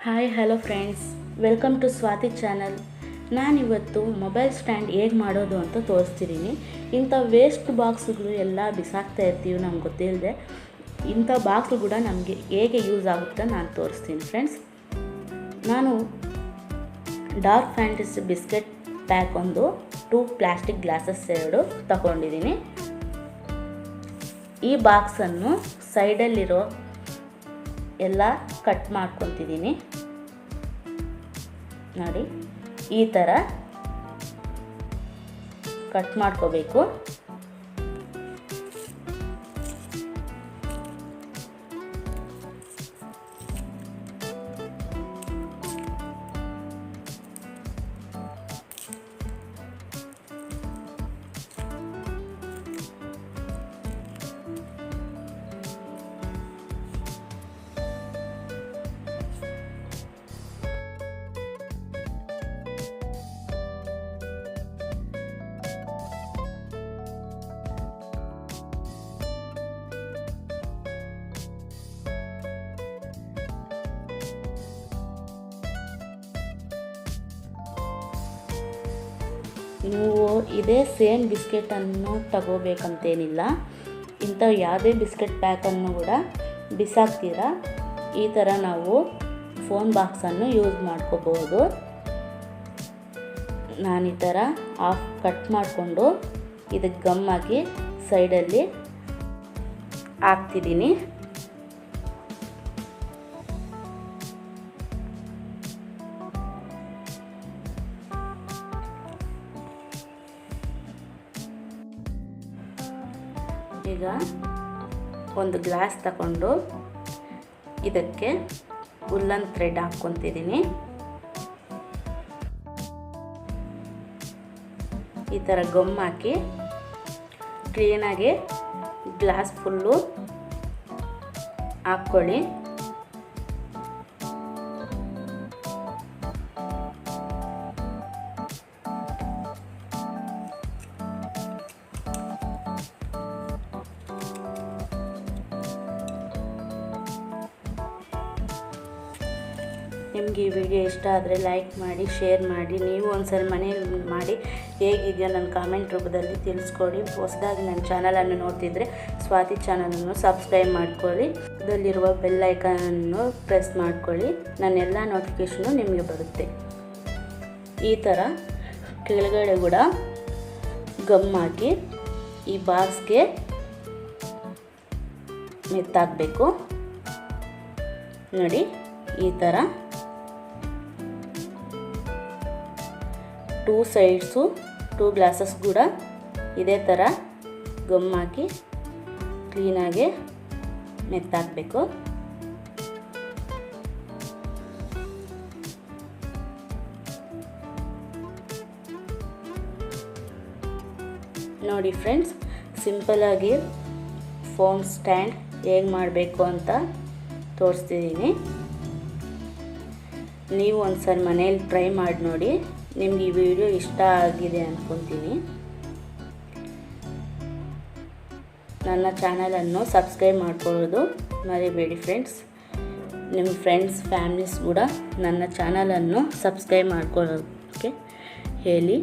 Hi hello friends welcome to Swathi channel ನಾನಿವತ್ತು mobile stand ಹೇಗೆ ಮಾಡೋದು ಅಂತ ತೋರಿಸ್ತಿದ್ದೀನಿ ಇಂಥ ವೇಸ್ಟ್ ಬಾಕ್ಸ್ಗಳು ಎಲ್ಲ ಬಿಸಾಕ್ತಾ ಇರ್ತೀವಿ ನಮ್ಗೆ ಗೊತ್ತಿಲ್ಲದೆ ಇಂಥ ಬಾಕ್ಸ್ಗಳು ಕೂಡ ನಮಗೆ ಹೇಗೆ ಯೂಸ್ ಆಗುತ್ತೆ ನಾನು ತೋರಿಸ್ತೀನಿ ಫ್ರೆಂಡ್ಸ್ ನಾನು ಡಾರ್ಕ್ ಫ್ಯಾಂಟಸಿ ಬಿಸ್ಕೆಟ್ ಪ್ಯಾಕ್ ಒಂದು ಟೂ ಪ್ಲಾಸ್ಟಿಕ್ ಗ್ಲಾಸಸ್ ಎರಡು ತಗೊಂಡಿದ್ದೀನಿ ಈ ಬಾಕ್ಸನ್ನು ಸೈಡಲ್ಲಿರೋ ಎಲ್ಲ ಕಟ್ ಮಾಡ್ಕೊತಿದ್ದೀನಿ ನೋಡಿ ಈ ಥರ ಕಟ್ ಮಾಡ್ಕೋಬೇಕು. ನೀವು ಇದೇ ಸೇಮ್ ಬಿಸ್ಕೆಟನ್ನು ತಗೋಬೇಕಂತೇನಿಲ್ಲ. ಇಂಥ ಯಾವುದೇ ಬಿಸ್ಕೆಟ್ ಪ್ಯಾಕನ್ನು ಕೂಡ ಬಿಸಾಕ್ತೀರಾ? ಈ ಥರ ನಾವು ಫೋನ್ ಬಾಕ್ಸನ್ನು ಯೂಸ್ ಮಾಡ್ಕೋಬಹುದು ನಾನು ಈ ಥರ ಆಫ್ ಕಟ್ ಮಾಡಿಕೊಂಡು ಇದಕ್ಕೆ ಗಮ್ ಹಾಕಿ ಸೈಡಲ್ಲಿ ಹಾಕ್ತಿದ್ದೀನಿ. ಈಗ ಒಂದು ಗ್ಲಾಸ್ ತಗೊಂಡು ಇದಕ್ಕೆ ಉಲ್ಲನ್ ಥ್ರೆಡ್ ಹಾಕ್ಕೊತಿದ್ದೀನಿ. ಈ ಥರ ಗಮ್ ಹಾಕಿ ಕ್ಲೀನಾಗಿ ಗ್ಲಾಸ್ ಫುಲ್ಲು ಹಾಕ್ಕೊಳ್ಳಿ. ನಿಮಗೆ ಈ ವಿಡಿಯೋ ಇಷ್ಟ ಆದರೆ ಲೈಕ್ ಮಾಡಿ ಶೇರ್ ಮಾಡಿ, ನೀವು ಒಂದ್ಸರಿ ಮನೆಯಲ್ಲಿ ಮಾಡಿ ಹೇಗಿದೆಯೋ ನನ್ನ ಕಾಮೆಂಟ್ ರೂಪದಲ್ಲಿ ತಿಳಿಸ್ಕೊಡಿ. ಹೊಸದಾಗಿ ನನ್ನ ಚಾನಲನ್ನು ನೋಡ್ತಿದ್ರೆ ಸ್ವಾತಿ ಚಾನಲನ್ನು ಸಬ್ಸ್ಕ್ರೈಬ್ ಮಾಡ್ಕೊಳ್ಳಿ. ಅದರಲ್ಲಿರುವ ಬೆಲ್ ಐಕನನ್ನು ಪ್ರೆಸ್ ಮಾಡ್ಕೊಳ್ಳಿ. ನನ್ನೆಲ್ಲ ನೋಟಿಫಿಕೇಷನು ನಿಮಗೆ ಬರುತ್ತೆ. ಈ ಥರ ಕೆಳಗಡೆ ಕೂಡ ಗಮ್ ಹಾಕಿ ಈ ಬಾಕ್ಸ್ಗೆ ಮೆತ್ತಾಕಬೇಕು. ನೋಡಿ, ಈ ಥರ ಟೂ ಸೈಡ್ಸು ಟೂ ಗ್ಲಾಸಸ್ ಕೂಡ ಇದೇ ಥರ ಗಮ್ ಹಾಕಿ ಕ್ಲೀನಾಗಿ ಮೆತ್ತಾಕಬೇಕು. ನೋಡಿ ಫ್ರೆಂಡ್ಸ್ ಸಿಂಪಲಾಗಿ ಫೋಮ್ ಸ್ಟ್ಯಾಂಡ್ ಹೇಗೆ ಮಾಡಬೇಕು ಅಂತ ತೋರಿಸ್ತಿದ್ದೀನಿ ನೀವು ಒಂದು ಸಲ ಮನೇಲಿ ಟ್ರೈ ಮಾಡಿ ನೋಡಿ. ನಿಮ್ಗೆ ಈ ವಿಡಿಯೋ ಇಷ್ಟ ಆಗಿದೆ ಅಂದ್ಕೊತೀನಿ ನನ್ನ ಚಾನಲನ್ನು ಸಬ್ಸ್ಕ್ರೈಬ್ ಮಾಡ್ಕೊಳ್ಳೋದು ಮರಿಬೇಡಿ ಫ್ರೆಂಡ್ಸ್. ನಿಮ್ಮ ಫ್ರೆಂಡ್ಸ್, ಫ್ಯಾಮಿಲೀಸ್ ಕೂಡ ನನ್ನ ಚಾನಲನ್ನು ಸಬ್ಸ್ಕ್ರೈಬ್ ಮಾಡ್ಕೊಳ್ಳೋಕ್ಕೆ ಹೇಳಿ.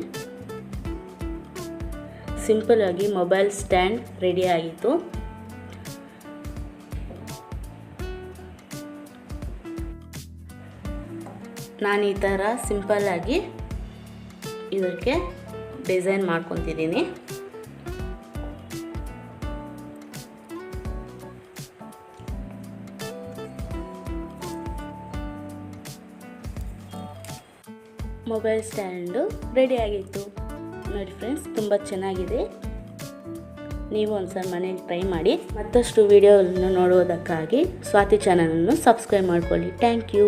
ಸಿಂಪಲಾಗಿ ಮೊಬೈಲ್ ಸ್ಟ್ಯಾಂಡ್ ರೆಡಿ ಆಯಿತು ನಾನು ಈ ಥರ ಸಿಂಪಲ್ಲಾಗಿ ಇದಕ್ಕೆ ಡಿಸೈನ್ ಮಾಡ್ಕೊತಿದ್ದೀನಿ. ಮೊಬೈಲ್ ಸ್ಟ್ಯಾಂಡು ರೆಡಿ ಆಗಿತ್ತು. ನೋಡಿ ಫ್ರೆಂಡ್ಸ್, ತುಂಬ ಚೆನ್ನಾಗಿದೆ. ನೀವು ಒಂದ್ಸಲ ಮನೇಲಿ ಟ್ರೈ ಮಾಡಿ. ಮತ್ತಷ್ಟು ವಿಡಿಯೋವನ್ನು ನೋಡೋದಕ್ಕಾಗಿ ಸ್ವಾತಿ ಚಾನಲನ್ನು ಸಬ್ಸ್ಕ್ರೈಬ್ ಮಾಡ್ಕೊಳ್ಳಿ. Thank you.